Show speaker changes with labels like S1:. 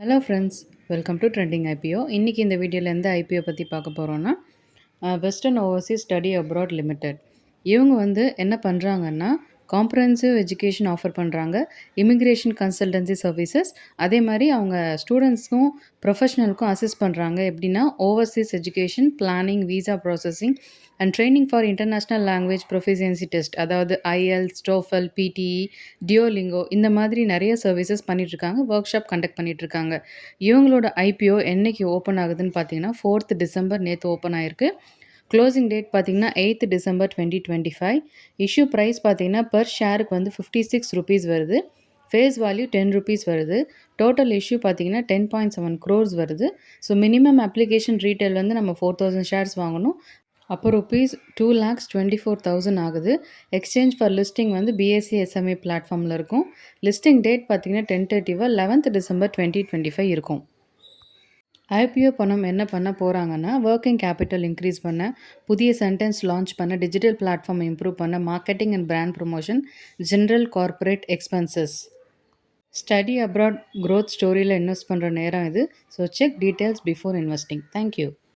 S1: Hello friends welcome to trending IPO இன்றைக்கி இந்த வீடியோவில் எந்த ஐபிஓ பற்றி பார்க்க போகிறோன்னா Western Overseas Study Abroad Limited இவங்க வந்து என்ன பண்ணுறாங்கன்னா காம்ப்ரஹென்சிவ் எஜுகேஷன் ஆஃபர் பண்ணுறாங்க இமிக்ரேஷன் கன்சல்டன்சி சர்வீசஸ் அதே மாதிரி அவங்க ஸ்டூடெண்ட்ஸ்க்கும் ப்ரொஃபஷனலுக்கும் அசிஸ்ட் பண்ணுறாங்க எப்படின்னா overseas education planning visa processing and training for international language proficiency test அதாவது ஐஎல் ஸ்டோஃபல் பிடிஇ டியோலிங்கோ இந்த மாதிரி நிறைய சர்வீசஸ் பண்ணிகிட்ருக்காங்க ஒர்க் ஷாப் கண்டக்ட் பண்ணிகிட்ருக்காங்க இவங்களோட ஐபிஓ என்னைக்கு ஓப்பன் ஆகுதுன்னு பார்த்தீங்கன்னா ஃபோர்த் டிசம்பர் நேற்று ஓப்பன் ஆயிருக்கு. க்ளோசிங் டேட் பார்த்தீங்கன்னா eighth December twenty twenty five issue price பார்த்தீங்கன்னா பர் ஷேருக்கு வந்து ஃபிஃப்டி சிக்ஸ் ருபீஸ் வருது. ஃபேஸ் வேல்யூ டென் ருபீஸ் வருது. டோட்டல் இஷ்யூ பார்த்தீங்கன்னா டென் பாயிண்ட் செவன் க்ரோர்ஸ் வருது. ஸோ மினிமம் அப்ளிகேஷன் ரீட்டைல் வந்து நம்ம ஃபோர் தௌசண்ட் ஷேர்ஸ் வாங்கணும். அப்போ rupees two lakhs twenty four thousand ஆகுது. எக்ஸ்சேஞ்ச் ஃபார் லிஸ்டிங் வந்து பிஎஸ்சி எஸ்எம்ஏ பிளாட்ஃபார்மில் இருக்கும். லிஸ்டிங் டேட் பார்த்தீங்கன்னா ten தேர்ட்டிவாக eleventh December twenty twenty five இருக்கும். ஐபிஓ பணம் என்ன பண்ண போகிறாங்கன்னா ஒர்க்கிங் கேபிட்டல் இன்க்ரீஸ் பண்ண புதிய சென்டென்ஸ் லான்ச் பண்ண டிஜிட்டல் பிளாட்ஃபார்ம் இம்ப்ரூவ் பண்ண marketing and brand promotion general corporate expenses study abroad growth ஸ்டோரியில் இன்வெஸ்ட் பண்ணுற நேரம் இது. So check details before investing thank you